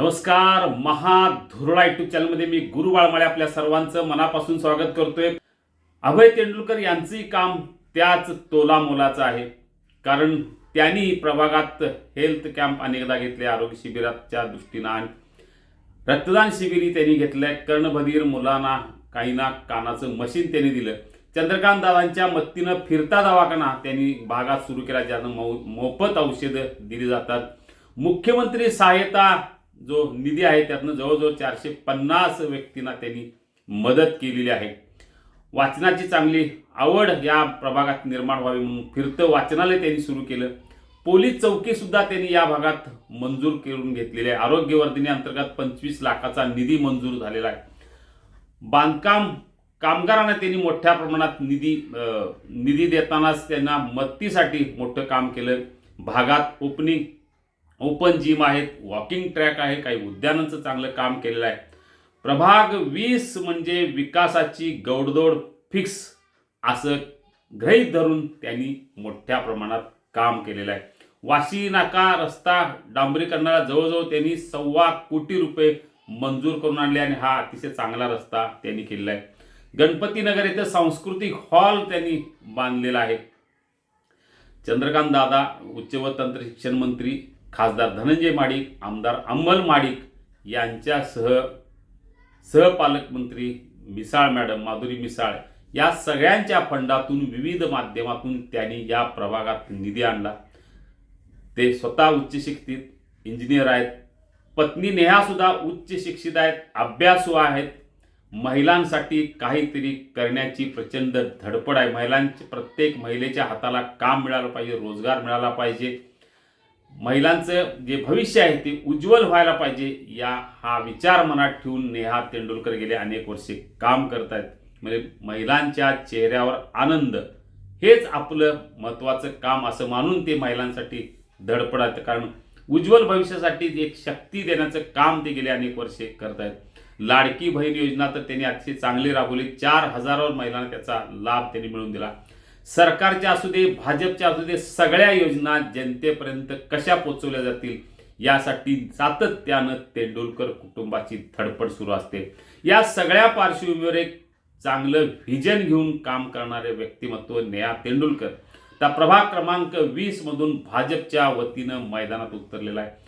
नमस्कार महाधुरळा युट्यूब चॅनलमध्ये मी गुरु बाळमाळे आपल्या सर्वांचं मनापासून स्वागत करतोय. अभय तेंडुलकर यांचंही काम त्याच तोला मोलाचं आहे. कारण त्यांनी प्रभागात हेल्थ कॅम्प अनेकदा घेतले आरोग्य शिबिराच्या दृष्टीनं आणि रक्तदान शिबिरी त्यांनी घेतलंय. कर्णभधीर मुलांना काही ना कानाचं मशीन त्यांनी दिलं. चंद्रकांत दादांच्या मत्तीनं फिरता दवाखाना त्यांनी भागात सुरू केला ज्यानं मो- मोफत औषधं दिली जातात. मुख्यमंत्री सहायता जो निधी आहे त्यातनं जवळजवळ चारशे पन्नास व्यक्तींना त्यांनी मदत केलेली आहे. वाचनाची चांगली आवड या प्रभागात निर्माण व्हावी म्हणून फिरतं वाचनालय त्यांनी सुरू केलं. पोलीस चौकीसुद्धा त्यांनी या भागात मंजूर करून घेतलेली आहे. आरोग्यवर्धिनी अंतर्गत पंचवीस लाखाचा निधी मंजूर झालेला आहे. बांधकाम कामगारांना त्यांनी मोठ्या प्रमाणात निधी निधी देतानाच त्यांना मदतीसाठी मोठं काम केलं. भागात ओपनिंग ओपन जिम आहेत वॉकिंग ट्रॅक आहे काही उद्यानांचं चांगलं काम केलेलं आहे. प्रभाग वीस म्हणजे विकासाची गौडदौड फिक्स असं ग्रहीत धरून त्यांनी मोठ्या प्रमाणात काम केलेलं आहे. वाशी नाका रस्ता डांबरीकरणाला जवळजवळ त्यांनी सव्वा कोटी रुपये मंजूर करून आणले आणि हा अतिशय चांगला रस्ता त्यांनी केलेला आहे. गणपतीनगर येथे सांस्कृतिक हॉल त्यांनी बांधलेला आहे. चंद्रकांत दादा उच्च व तंत्र शिक्षण मंत्री खासदार धनंजय माडिक आमदार अंमल माडिक यांच्यासह सहपालकमंत्री मिसाळ मॅडम माधुरी मिसाळ या सगळ्यांच्या फंडातून विविध माध्यमातून त्यांनी या प्रभागात निधी आणला. ते स्वतः उच्च शिक्षित इंजिनियर आहेत. पत्नी नेहासुद्धा उच्च शिक्षित आहेत अभ्यासू आहेत. महिलांसाठी काहीतरी करण्याची प्रचंड धडपड आहे. महिलांची प्रत्येक महिलेच्या हाताला काम मिळालं पाहिजे रोजगार मिळाला पाहिजे. महिलांचं जे भविष्य आहे ते उज्ज्वल व्हायला पाहिजे या हा विचार मनात ठेवून नेहा तेंडुलकर गेले अनेक वर्षे काम करत आहेत म्हणजे महिलांच्या चेहऱ्यावर आनंद. हेच आपलं महत्त्वाचं काम असं मानून ते महिलांसाठी धडपड आहेत कारण उज्ज्वल भविष्यासाठी एक शक्ती देण्याचं काम ते गेले अनेक वर्षे करत आहेत लाडकी बहीण योजना तर त्यांनी अतिशय चांगली राबवली. चार हजारावर महिलांना त्याचा लाभ त्यांनी मिळवून दिला. सरकारच्या असू दे भाजपच्या असू दे सगळ्या योजना जनतेपर्यंत कशा पोचवल्या जातील यासाठी सातत्यानं तेंडुलकर कुटुंबाची धडपड सुरू असते. या सगळ्या पार्श्वभूमीवर एक चांगलं व्हिजन घेऊन काम करणारे व्यक्तिमत्व नेहा तेंडुलकर. त्या प्रभाग क्रमांक वीस मधून भाजपच्या वतीनं मैदानात उतरलेला आहे.